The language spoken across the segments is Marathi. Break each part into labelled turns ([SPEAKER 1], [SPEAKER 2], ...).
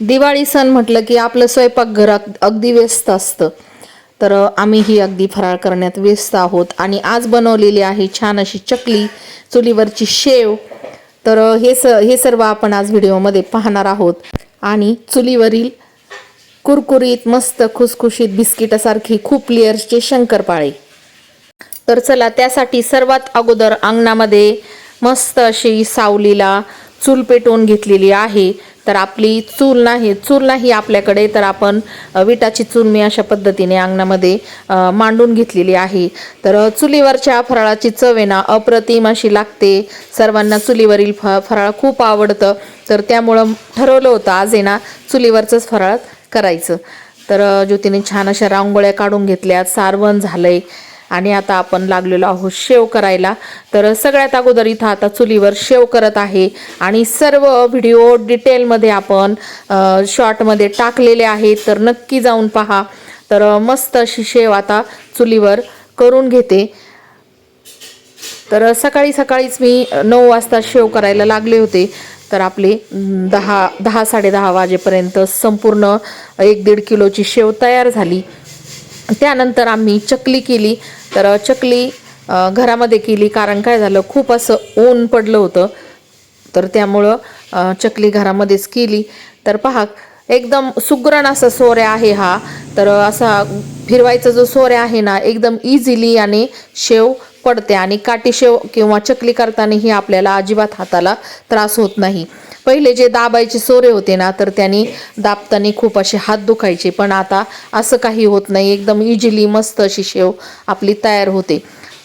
[SPEAKER 1] दिवाळी सण म्हटलं की आपलं स्वयंपाकघर अगदी व्यस्त असतं. तर आम्हीही अगदी फराळ करण्यात व्यस्त आहोत. आणि आज बनवलेली आहे छान अशी चकली चुलीवरची शेव. तर हे स हे सर्व आपण आज व्हिडिओमध्ये पाहणार आहोत. आणि चुलीवरील कुरकुरीत मस्त खुसखुशीत बिस्किटासारखी खूप लेअर्सचे शंकरपाळे. तर चला त्यासाठी सर्वात अगोदर अंगणामध्ये मस्त अशी सावलीला चूल पेटवून घेतलेली आहे तर आपली चूल नाही चूल नाही आपल्याकडे तर आपण विटाची चूल मी अशा पद्धतीने अंगणामध्ये मांडून घेतलेली आहे. तर चुलीवरच्या फराळाची चव आहे ना अप्रतिम अशी लागते. सर्वांना चुलीवरील फ फराळ खूप आवडतं. तर त्यामुळं ठरवलं होतं आज आहे ना चुलीवरचंच फराळ करायचं. तर ज्योतीने छान अशा रांगोळ्या काढून घेतल्या सारवण झालंय. आणि आता आपण लागलेलो आहोत शेव करायला. तर सगळ्यात अगोदर इथं आता चुलीवर शेव करत आहे. आणि सर्व व्हिडिओ डिटेलमध्ये आपण शॉर्टमध्ये टाकलेले आहेत. तर नक्की जाऊन पहा. तर मस्त अशी शेव आता चुलीवर करून घेते. तर सकाळी सकाळीच मी नऊ वाजता शेव करायला लागले होते. तर आपले दहा दहा साडेदहा वाजेपर्यंत संपूर्ण एक दीड किलोची शेव तयार झाली. त्यानंतर आम्ही चकली केली. तर चकली घरामध्ये केली. कारण काय झालं खूप असं ऊन पडलं होतं. तर त्यामुळं चकली घरामध्येच केली. तर पहा एकदम सुग्रण असा सोऱ्या आहे हा. तर असा फिरवायचा जो सोऱ्या आहे ना एकदम इझिली आणि शेव पडते आणि काटीशेव किंवा चकली करतानाही आपल्याला अजिबात हाताला त्रास होत नाही. पहिले जे दाबायचे सोरे होते ना तर त्यांनी दाबताना खूप असे हात दुखायचे. पण आता असं काही होत नाही. एकदम इजिली मस्त अशी शेव आपली तयार होते.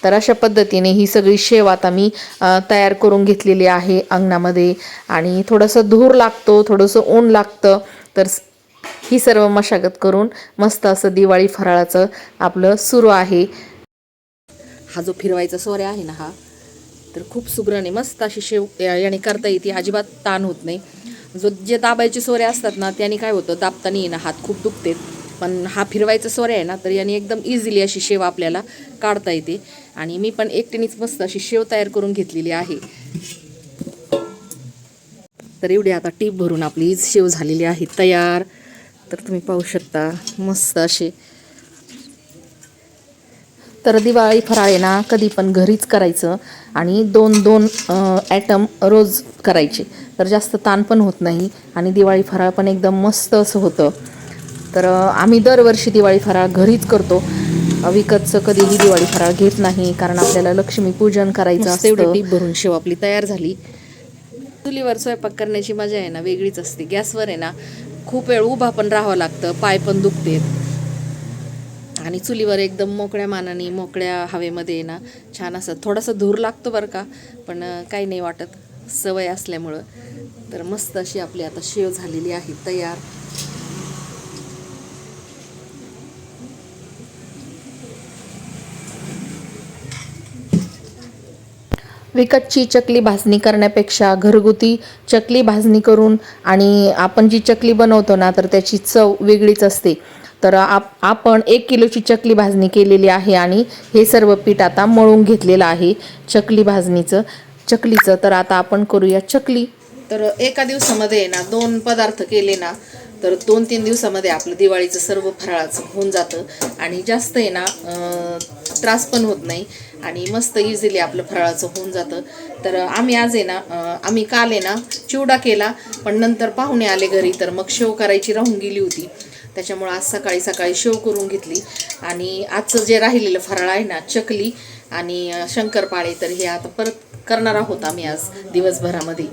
[SPEAKER 1] तर अशा पद्धतीने ही सगळी शेव आता मी तयार करून घेतलेली आहे अंगणामध्ये. आणि थोडंसं धूर लागतो थोडंसं ऊन लागतं. तर ही सर्व मशागत करून मस्त असं दिवाळी फराळाचं आपलं सुरू आहे. हा जो फिरवायचा सोऱ्या आहे ना हा तर खूप सुग्रणे मस्त अशी शेव याने करता येते. अजिबात ताण होत नाही. जो जे दाबायचे सोऱ्या असतात ना त्याने काय होतं दाबताना येणं हात खूप दुखतेत पण हा फिरवायचा सोऱ्या आहे ना तर याने एकदम इझिली अशी शेव आपल्याला काढता येते. आणि मी पण एकटीनेच मस्त अशी शेव तयार करून घेतलेली आहे. तर एवढी आता टीप भरून आपली शेव झालेली आहे तयार. तर तुम्ही पाहू शकता मस्त असे तर दिवाळी फराळ आहे ना कधी पण घरीच करायचं आणि दोन दोन ॲटम रोज करायचे. तर जास्त ताण पण होत नाही आणि दिवाळी फराळ पण एकदम मस्त असं होतं. तर आम्ही दरवर्षी दिवाळी फराळ घरीच करतो. विकतचं कधीही दिवाळी फराळ घेत नाही कारण आपल्याला लक्ष्मी पूजन करायचं असतं. भरून शेव आपली तयार झाली. चुलीवर स्वयंपाक करण्याची मजा आहे ना वेगळीच असते. गॅसवर आहे ना खूप वेळ उभा पण राहावं लागतं पाय पण दुखतेत. आणि चुलीवर एकदम मोकळ्या मानाने मोकळ्या हवेमध्ये ना छान असं थोडासा धूर लागतो बरं का पण काही नाही वाटत सवय असल्यामुळं. तर मस्त अशी आपली आता शेव झालेली आहे तयार. विकतची चकली भाजणी करण्यापेक्षा घरगुती चकली भाजणी करून आणि आपण जी चकली बनवतो ना तर त्याची चव वेगळीच असते. तर आप आपण एक किलोची चकली भाजणी केलेली आहे आणि हे सर्व पीठ आता मळून घेतलेलं आहे चकली भाजणीचं. चकलीचं तर आता आपण करूया चकली. तर एका दिवसामध्ये आहे ना दोन पदार्थ केले ना तर दोन तीन दिवसामध्ये आपलं दिवाळीचं सर्व फराळाचं होऊन जातं. आणि जास्त आहे ना त्रास पण होत नाही आणि मस्त इझिली आपलं फराळाचं होऊन जातं. तर आम्ही आज आहे ना आम्ही काल आहे ना चिवडा केला पण नंतर पाहुणे आले घरी तर मग शेव करायची राहून गेली होती. त्याच्यामुळं आज सकाळी सकाळी शेव करून घेतली. आणि आजचं जे राहिलेलं फराळ आहे ना चकली आणि शंकरपाळे तर हे आता परत करणार आहोत आम्ही आज दिवसभरामध्ये.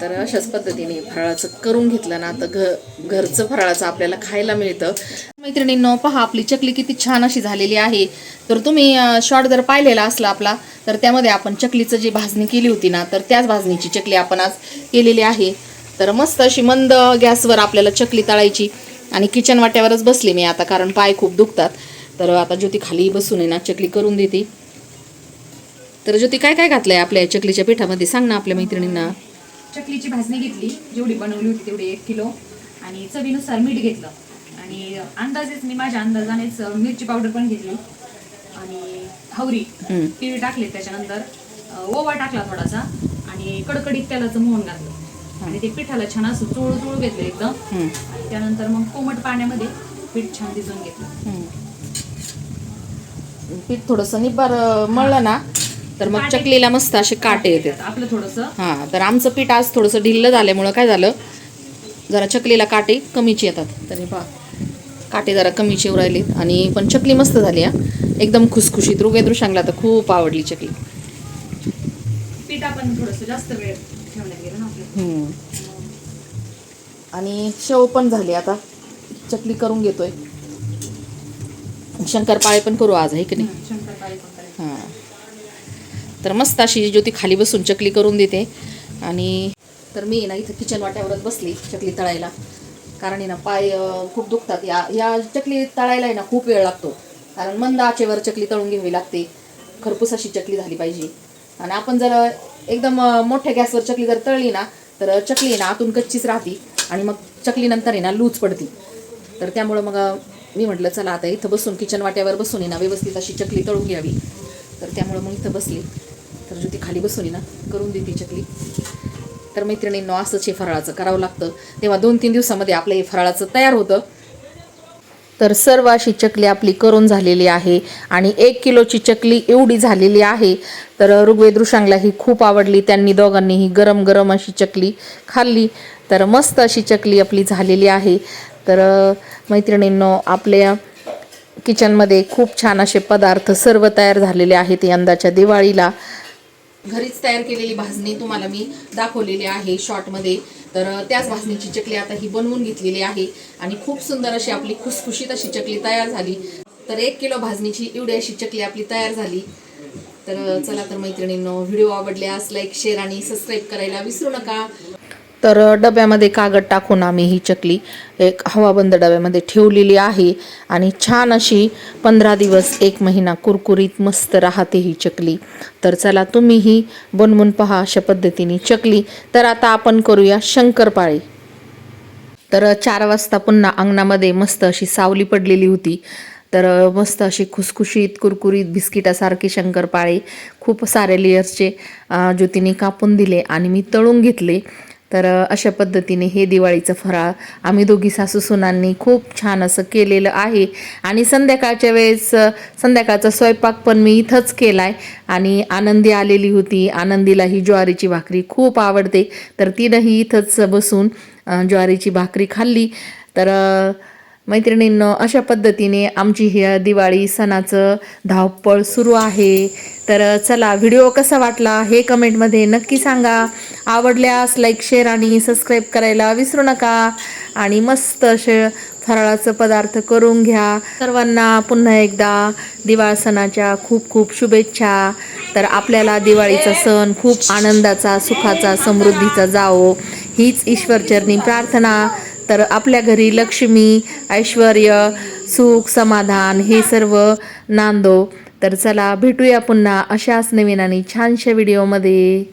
[SPEAKER 1] तर अशाच पद्धतीने फराळाचं करून घेतलं ना तर घ घरचं फराळाचं आपल्याला खायला मिळतं. मैत्रिणींनो पहा आपली चकली किती छान अशी झालेली आहे. तर तुम्ही शॉर्ट जर पाहिलेला असला आपला तर त्यामध्ये आपण चकलीचं जी भाजणी केली होती ना तर त्याच भाजणीची चकली आपण आज केलेली आहे. तर मस्त अशी मंद गॅसवर आपल्याला चकली तळायची. आणि किचन वाट्यावरच बसले मी आता कारण पाय खूप दुखतात. तर आता ज्योती खाली बसून आहे ना चकली करून देते. तर ज्योती काय काय घातलंय आपल्या चकलीच्या पिठामध्ये? सांग ना आपल्या मैत्रिणींना.
[SPEAKER 2] चकलीची भाजणी घेतली. जेवढी बनवली होती तेवढी एक किलो. आणि चवीनुसार मीठ घेतलं. आणि अंदाजेच मी माझ्या अंदाजानेच मिरची पावडर पण घेतली. आणि हवरी. तिळ टाकले त्याच्यानंतर. ओवा टाकला थोडासा. आणि कडकडीत तेलाचं मोहन घातलं. आणि ते पिठाला छान असं चोळू चोळू घेतलं एकदम. त्यानंतर मग कोमट पाण्यामध्ये पीठ छान भिजवून घेतलं.
[SPEAKER 1] पीठ थोडंसं निब्बार मळलं ना तर मग चकलीला मस्त असे काटे येतात.
[SPEAKER 2] आपलं थोडंसं.
[SPEAKER 1] हां तर आमचं पीठ आज थोडंसं ढिल्लं झाल्यामुळं काय झालं जरा चकलीला काटे कमीचे येतात. तरी पहा काटे जरा कमीचे येऊ राहिलेत. आणि पण चकली मस्त झाली हा. एकदम खुसखुशीत. रुगे दृशांगला तर खूप आवडली चकली.
[SPEAKER 2] पीठ आपण थोडंसं जास्त वेळ ठेवण्यात गेलं ना.
[SPEAKER 1] आणि शेव पण झाली आता. चकली करून घेतोय. शंकरपाळे पण करू आज आहे की नाही?
[SPEAKER 2] हं.
[SPEAKER 1] हां. तर मस्त अशी ज्योती खाली बसून चकली करून देते. आणि तर मी ना इथं किचन वाट्यावरच बसली चकली तळायला. कारण आहे ना पाय खूप दुखतात. या या चकली तळायला आहे ना खूप वेळ लागतो. कारण मंद आचेवर चकली तळून घ्यावी लागते. खरपूस अशी चकली झाली पाहिजे. आणि आपण जर एकदम मोठ्या गॅसवर चकली जर तळली ना तर चकली आहे ना आतून कच्चीच राहते आणि मग चकलीनंतर आहे ना लूज पडती. तर त्यामुळं मग मी म्हटलं चला आता इथं बसून किचन वाट्यावर बसून आहे ना व्यवस्थित अशी चकली तळून घ्यावी. तर त्यामुळं मग इथं बसली. तर ज्योती खाली बसून आहे ना करून देते चकली. तर मैत्रिणींनो असंच हे फराळाचं करावं लागतं. तेव्हा दोन तीन दिवसामध्ये आपलं हे फराळाचं तयार होतं. तर सर्व अशी चकली आपली करून झालेली आहे आणि एक किलोची चकली एवढी झालेली आहे. तर ऋग्वेद ऋषांगला ही खूप आवडली. त्यांनी दोघांनी ही गरम गरम अशी चकली खाल्ली. तर मस्त अशी चकली आपली झालेली आहे. तर मैत्रिणींनो आपल्या किचनमध्ये खूप छान असे पदार्थ सर्व तयार झालेले आहेत यंदाच्या दिवाळीला. घरीच तयार केलेली भाजणी तुम्हाला मी दाखवलेली आहे शॉर्टमध्ये तर त्याच भाजणीची चकली आता ही बनवून घेतलेली आहे आणि खूप सुंदर अशी आपली खुसखुशीत अशी चकली तयार झाली. तर एक किलो भाजणीची एवढी अशी चकली आपली तयार झाली. तर चला तर मैत्रिणींनो व्हिडिओ आवडल्यास लाईक शेअर आणि सबस्क्राईब करायला विसरू नका. तर डब्यामध्ये कागद टाकून आम्ही ही चकली एक हवाबंद डब्यामध्ये ठेवलेली आहे. आणि छान अशी पंधरा दिवस एक महिना कुरकुरीत मस्त राहते ही चकली. तर चला तुम्हीही बनवून पहा अशा पद्धतीने चकली. तर आता आपण करूया शंकरपाळी. तर चार वाजता पुन्हा अंगणामध्ये मस्त अशी सावली पडलेली होती. तर मस्त अशी खुसखुशीत कुरकुरीत बिस्किटासारखे शंकरपाळे खूप सारे लेयर्सचे ज्योतीने कापून दिले आणि मी तळून घेतले. तर अशा पद्धतीने हे दिवाळीचं फराळ आम्ही दोघी सासू सुनांनी खूप छान असं केलेलं आहे. आणि संध्याकाळच्या वेळेस संध्याकाळचा स्वयंपाक पण मी इथंच केला आहे आणि आनंदी आलेली होती. आनंदीला ही ज्वारीची भाकरी खूप आवडते. तर तिनंही इथंच बसून ज्वारीची भाकरी खाल्ली. तर मैत्रिणींनो अशा पद्धतीने आमची ही दिवाळी सणाचं धावपळ सुरू आहे. तर चला व्हिडिओ कसा वाटला हे कमेंटमध्ये नक्की सांगा. आवडल्यास लाईक शेअर आणि सबस्क्राईब करायला विसरू नका. आणि मस्त असे फराळाचं पदार्थ करून घ्या. सर्वांना पुन्हा एकदा दिवाळ सणाच्या खूप खूप शुभेच्छा. तर आपल्याला दिवाळीचा सण खूप आनंदाचा सुखाचा समृद्धीचा जावो. हीच ईश्वरचरणी प्रार्थना. तर आपल्या घरी लक्ष्मी ऐश्वर सुख समाधान हे सर्व नांदो. तर चला भेटूया पुन्हा अशाच नवीन आणि छानशा व्हिडिओमध्ये